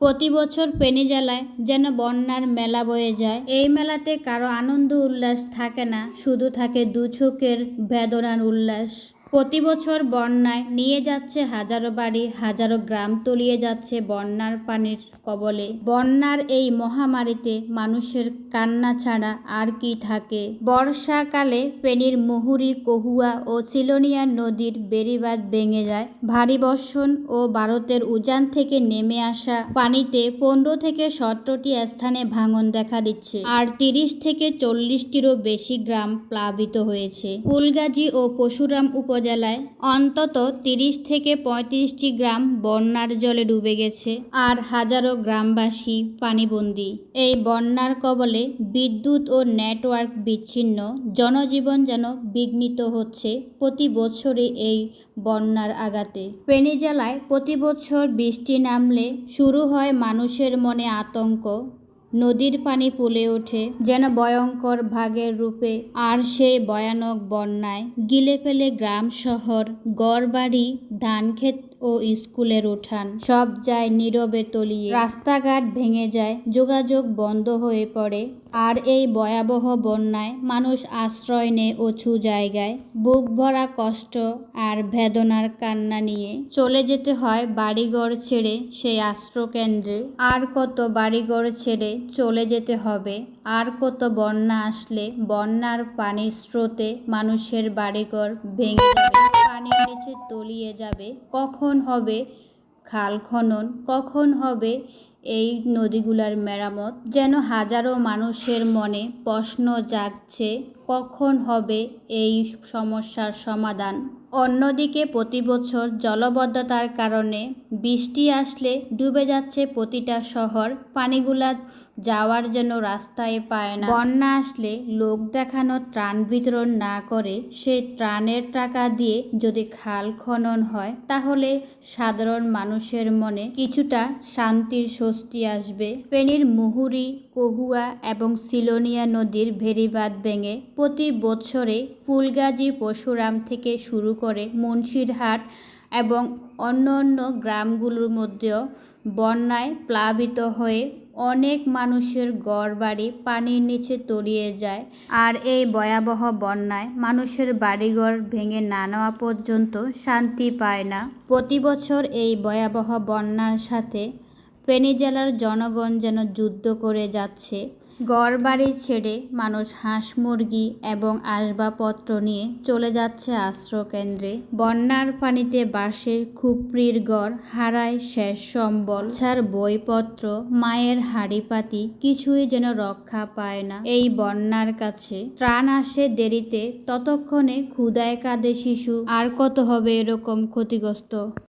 প্রতি বছর পেনি জেলায় যেন বন্যার মেলা বয়ে যায়। এই মেলাতে কারও আনন্দ উল্লাস থাকে না, শুধু থাকে দু চোখের বেদনার উল্লাস। প্রতি বছর বন্যায় নিয়ে যাচ্ছে হাজারো বাড়ি, হাজারো গ্রাম তলিয়ে যাচ্ছে বন্যার পানির কবলে। বন্যার এই মহামারীতে মানুষের কান্না ছাড়া আর কি থাকে? বর্ষাকালে ফেনীর মুহুরি, কহুয়া ও চিলনিয়া নদীর বেড়িবাঁধ ভেঙে যায়। ভারী বর্ষণ ও ভারতের উজান থেকে নেমে আসা পানিতে পনেরো থেকে সতেরোটি স্থানে ভাঙন দেখা দিচ্ছে। আর তিরিশ থেকে চল্লিশটিরও বেশি গ্রাম প্লাবিত হয়েছে। ফুলগাজী ও পশুরাম উপজেলায় অন্তত তিরিশ থেকে পঁয়ত্রিশটি গ্রাম বন্যার জলে ডুবে গেছে আর হাজারো গ্রামবাসী পানিবন্দী। এই বন্যার কবলে বিদ্যুৎ ও নেটওয়ার্ক বিচ্ছিন্ন জনজীবন যেন বিঘ্নিত হচ্ছে প্রতি বছরে এই বন্যার আঘাতে। ফেনী জেলায় প্রতি বছর বৃষ্টি নামলে শুরু হয় মানুষের মনে আতঙ্ক নদীর পানি ফুলে ওঠে, যেন ভয়ঙ্কর ভাগের রূপে। আর সেই ভয়ানক বন্যায় গিলে ফেলে গ্রাম শহর, গড়বাড়ি, ধানক্ষেত ও স্কুলের উঠান। সব যায় নীরবে তলিয়ে। রাস্তাঘাট ভেঙে যায়। যোগাযোগ বন্ধ হয়ে পড়ে। আর এই ভয়াবহ বন্যায় মানুষ আশ্রয় নেয় উঁচু জায়গায়। বুক ভরা কষ্ট আর বেদনার কান্না নিয়ে। চলে যেতে হয় বাড়িঘর ছেড়ে সেই আশ্রয়কেন্দ্রে। আর কত বাড়িঘর ছেড়ে চলে যেতে হবে। আর কত বন্যা আসলে বন্যার পানির স্রোতে মানুষের বাড়িঘর ভেঙে যাবে। নিচে তলিয়ে যাবে, কখন হবে খাল খনন, কখন হবে এই নদীগুলার মেরামত? যেন হাজারো মানুষের মনে প্রশ্ন জাগছে কখন হবে এই সমস্যার সমাধান? অন্যদিকে প্রতি বছর জলবদ্ধতার কারণে বৃষ্টি আসলে ডুবে যাচ্ছে প্রতিটা শহর। পানিগুলা যাওয়ার জন্য রাস্তায় পায় না। বন্যা আসলে লোক দেখানো ত্রাণ বিতরণ না করে সেই ত্রাণের টাকা দিয়ে যদি খাল খনন হয়, তাহলে সাধারণ মানুষের মনে কিছুটা শান্তির স্বস্তি আসবে। ফেনীর মুহুরি, কহুয়া এবং সিলোনিয়া নদীর ভেরিবাঁধ ভেঙে প্রতি বছরে ফুলগাজী পশুরাম থেকে শুরু করে মুন্সিরহাট এবং অন্য অন্য গ্রামগুলোর মধ্যেও বন্যায় প্লাবিত হয়ে অনেক মানুষের ঘরবাড়ি পানির নিচে তলিয়ে যায়। আর এই ভয়াবহ বন্যায় মানুষের বাড়িঘর ভেঙে না নেওয়া পর্যন্ত শান্তি পায় না। প্রতি বছর এই ভয়াবহ বন্যার সাথে ফেনী জেলার জনগণ যেন যুদ্ধ করে যাচ্ছে। ঘরবাড়ি ছেড়ে মানুষ হাঁস মুরগি এবং আসবাবপত্র নিয়ে চলে যাচ্ছে আশ্রয়কেন্দ্রে। বন্যার পানিতে বাঁশের খুপড়ির ঘর হারায় শেষ সম্বল। ছাড় বইপত্র, মায়ের হাড়িপাতি কিছুই যেন রক্ষা পায় না এই বন্যার কাছে। ত্রাণ আসে দেরিতে, ততক্ষণে ক্ষুদায় কাঁদে শিশু, আর কত হবে এরকম ক্ষতিগ্রস্ত?